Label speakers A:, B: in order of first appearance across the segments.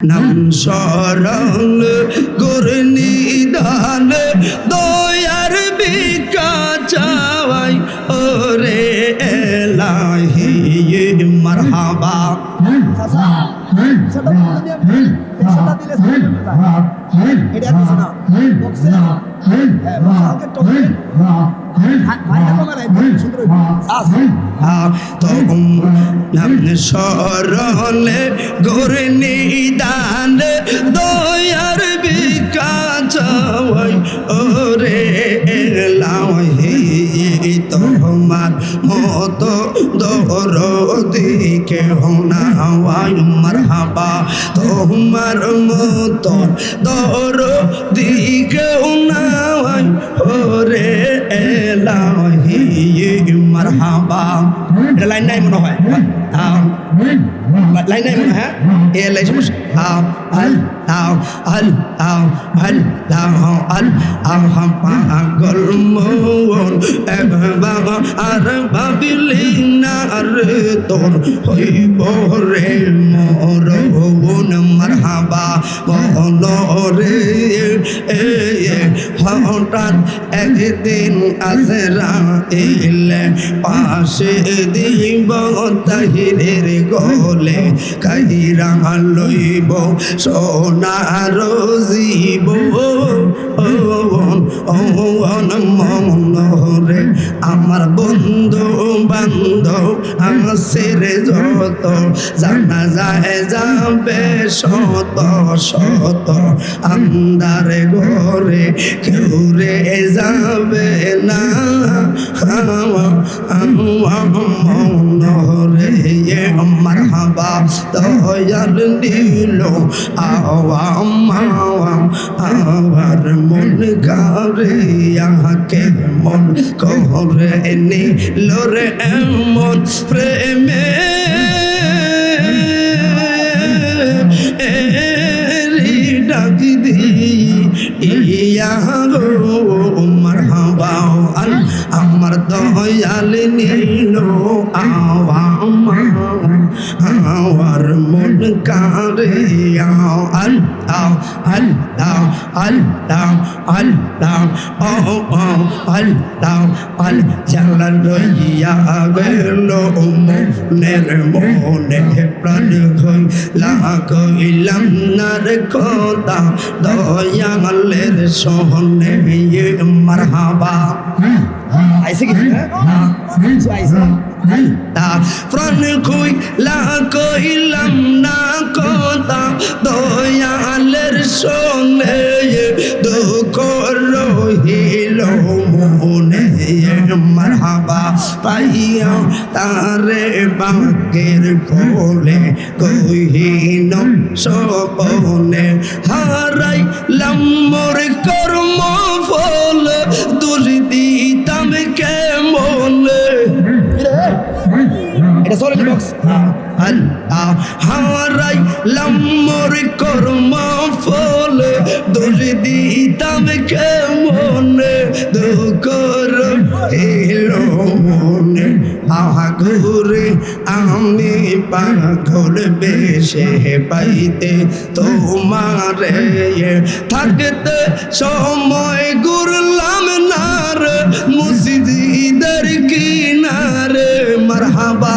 A: নাম সরল গুরনি দান দয়ার বিকা চাওয়াই। ওরে এলাহি মারহাবা।
B: সেটা দিলে এটা কিছু না বক্সে হ্যাঁ বক্সে টপে কমে নাই সুন্দর
A: তোমার মতো দরদিকে মার হাবা তোমার মতো দরদিকে লাইন নাই মনে হয় এ লাইন সমস্যা আও আল আও আল আও আল আও আল আও হাম পাগল মন একবার আর ভাবিলি না রে তোর হইব রে মোর বোন মারহাবা বল রে এ এ হঠাৎ একদিন আসরা এলে পাশে দিব তাহিরের গলে কাহিরা লইব সোনার জীব মনরে আমার বন্ধু বান্ধব আমার জানা যায় যাবে শত শত আন্দারে ঘরে কেউ রে যাবে না আমার হাবা দয়াল আবার মন গারে আকে মন করে নিল রে এমন প্রেমে আমার দয়াল নীল আমার মন কারে আল আল আল আও আল আও ও ও আল আও আল জালাল রইয়া গেল মনের মনে। প্রাণ হই লাগইলাম না রে খোদা দয়ালের সোহনে মারহাবা।
B: আইছে কি? আইছে
A: তা প্রাণ কই লা কইলাম না কথা, দয়ালের সঙ্গে মারহাবা পাইয়া তারে বাকের কোলে কহিন সপনে হারাইলাম মোর কর্ম ফল দুর্দিতাম কেমনে?
B: এটা সলিড বক্স
A: আল্লাহ হারাই লম্বর কর্ম ফল দোষ দিতাম আগুরে আমি পাগল বেশে পাইতে তোমারে থাকতে সময় গুরলাম নার মুসিদিদের কিনারে মারহাবা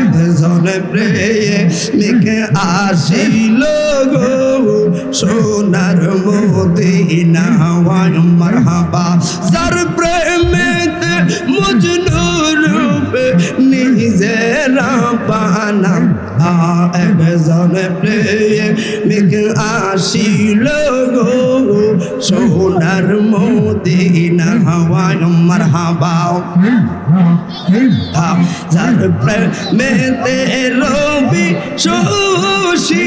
A: একজন প্রেমিকে আসিল গো, সোনার মদিনা মারহাবা। যার প্রেমেতে মজনু নিজেরা বানা একজন প্রেমিকে আসিল গো সোনার মদিনা মারহাবা যার প্রেমেতে রবি শোষী